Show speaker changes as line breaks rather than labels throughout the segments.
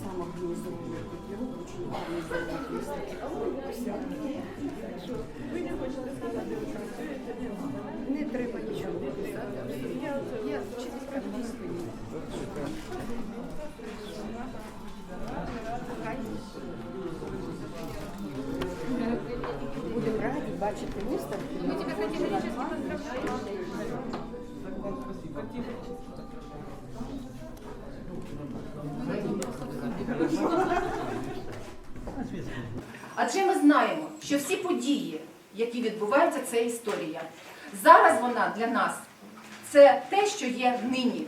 сам организовывает группировку, очень организовывает выставки.
Ви не хочете сказати, що працюєте?
Не треба нічого писати. Я вчителька англійської. Будемо раді бачити виставки. Ми тебе
Адже які відбуваються, це історія. Зараз вона для нас це те, що є нині.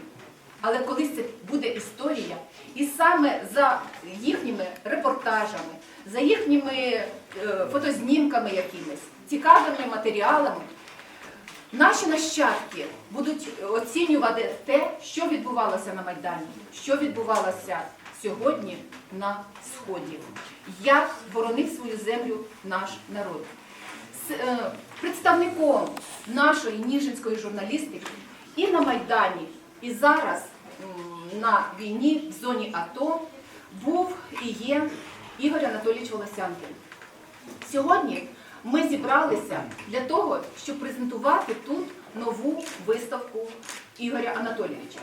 Але колись це буде історія, і саме за їхніми репортажами, за їхніми е, фотознімками якимись, цікавими матеріалами, наші нащадки будуть оцінювати те, що відбувалося на Майдані, що відбувалося сьогодні на Сході, як боронив свою землю наш народ. Е, представником нашої ніжинської журналістики і на Майдані, і зараз на війні в зоні АТО був і є Ігор Анатолійович Волосянкин. Сьогодні ми зібралися для того, щоб презентувати тут нову виставку Ігоря Анатолійовича.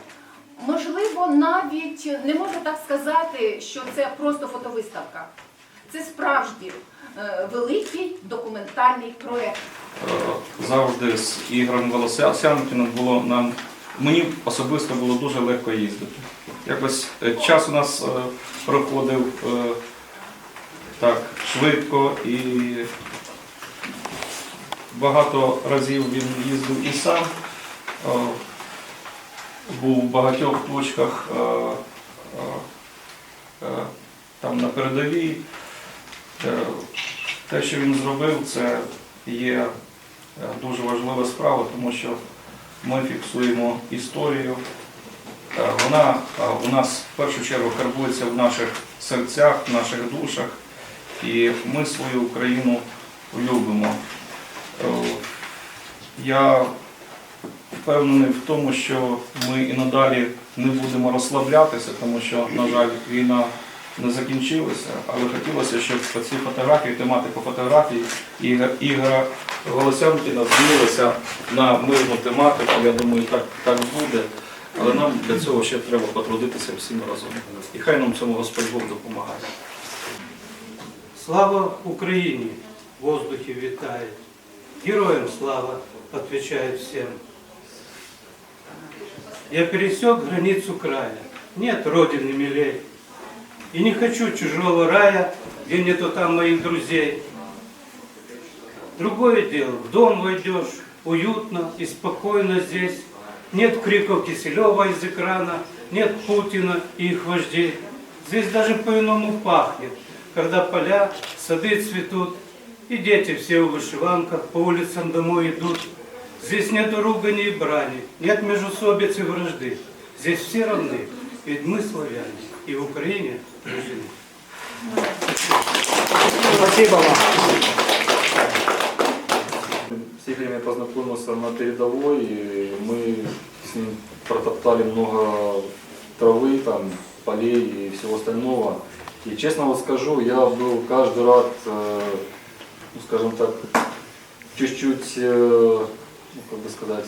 Можливо, навіть не можу так сказати, що це просто фотовиставка. Це справжній е, великий документальний проєкт.
Е, завжди з Ігорем Волосянкіним було нам, мені особисто було дуже легко їздити. Якось е, час у нас проходив так швидко і багато разів він їздив і сам. Був в багатьох точках там на передовій. Е, Те, що він зробив, це є е, дуже важлива справа, тому що ми фіксуємо історію. Е, Вона у нас в першу чергу карбується в наших серцях, в наших душах, і ми свою Україну любимо. Я впевнений в тому, що ми і надалі не будемо розслаблятися, тому що, на жаль, війна не закінчилася, але хотілося, щоб по цій фотографії, тематику фотографій Ігор- Ігора Волосянкіна змінилася на мирну тематику. Я думаю, так, так буде. Але нам для цього ще треба потрудитися всім разом. І хай нам цьому Господь Бог допомагає.
Слава Украине! В воздухе витает. Героям слава, отвечает всем. Я пересек границу края. Нет родины милей. И не хочу чужого рая, где нету там моих друзей. Другое дело, в дом войдешь, уютно и спокойно здесь. Нет криков Киселева из экрана, нет Путина и их вождей. Здесь даже по-иному пахнет, когда поля, сады цветут, и дети все в вышиванках по улицам домой идут. Здесь нет ругани и брани, нет межусобицы и вражды. Здесь все равны, ведь мы славяне, и в Украине.
Спасибо вам.
С Игорем я познакомился на передовой, и мы с ним протоптали много травы, там, полей и всего остального. И честно вот скажу, я был каждый раз, э, ну, скажем так, чуть-чуть, э, ну, как бы сказать,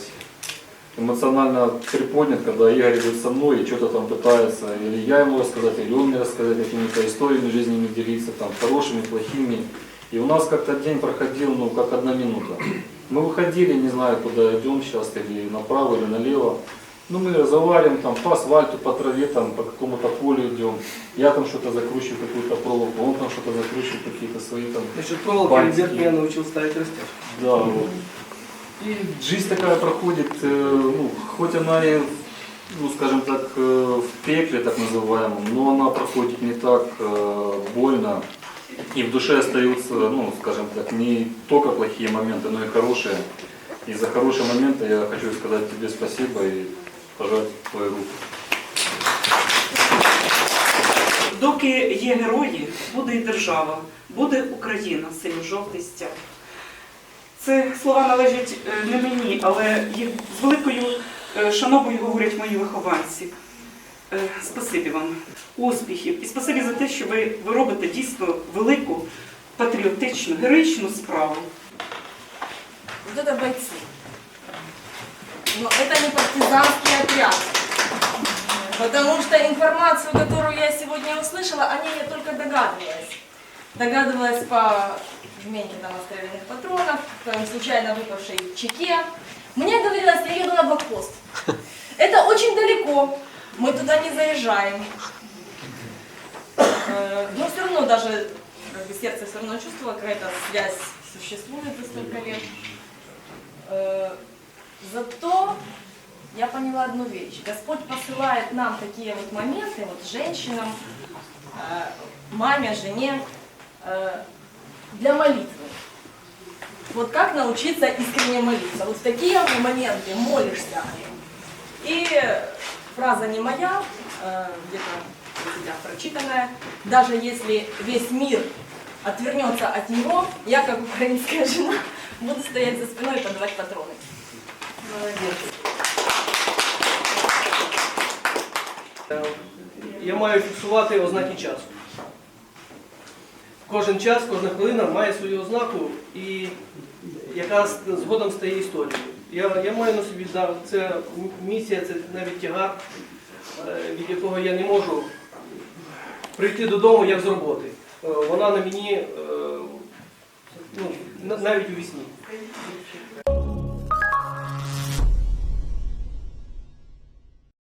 эмоционально приподнят, когда Игорь идет со мной и что-то там пытается, или я ему рассказать, или он мне рассказать какими-то историями жизненными делиться, там, хорошими, плохими. И у нас как-то день проходил, ну, как одна минута. Мы выходили, не знаю, куда идем сейчас, или направо, или налево. Ну, мы разговариваем там по асфальту, по траве, там, по какому-то полю идем. Я там что-то закручиваю, какую-то проволоку, он там что-то закручивает, какие-то свои там
Насчет проволоки. Альберт меня научил ставить растяжку.
да, вот. И жизнь такая проходит, э, ну, хоть она и, ну, скажем так, э, в пекле так называемом, но она проходит не так э, больно. И в душе остаются, ну, скажем так, не только плохие моменты, но и хорошие. И за хорошие моменты я хочу сказать тебе спасибо и пожать твою руку.
Доки є герої, буде і держава, буде Україна, синьо-жовтий стяг. Це слова належать е, не мені, але їх з великою е, шановою говорять мої вихованці. Е, Спасибі вам, успіхів і спасибі за те, що ви, ви робите дійсно велику патріотичну, героїчну справу.
Вот это бойцы. Но это не партизанский отряд. Потому что информацию, которую я сегодня услышала, о ней я только догадывалась. Догадывалась по вмене там оставленных патронов, случайно выпавшей чеке. Мне говорилось, я еду на блокпост. Это очень далеко, мы туда не заезжаем. Э, Но все равно даже как бы, сердце все равно чувствовало, какая-то связь существует за столько лет. Э, Зато я поняла одну вещь. Господь посылает нам такие вот моменты, вот женщинам, э, маме, жене, для молитвы. Вот как научиться искренне молиться. Вот в такие моменты молишься. И фраза не моя, э, где-то у тебя прочитанная. Даже если весь мир отвернется от него, я, как украинская жена, буду стоять за спиной и подавать патроны.
Я маю фіксувати ознаки часу. Кожен час, кожна хвилина має свою ознаку, і яка згодом стає історією. Я, я маю на собі це місія, це навіть тягар, е, від якого я не можу прийти додому як з роботи. Е, Вона на мені е, ну, навіть у вісні.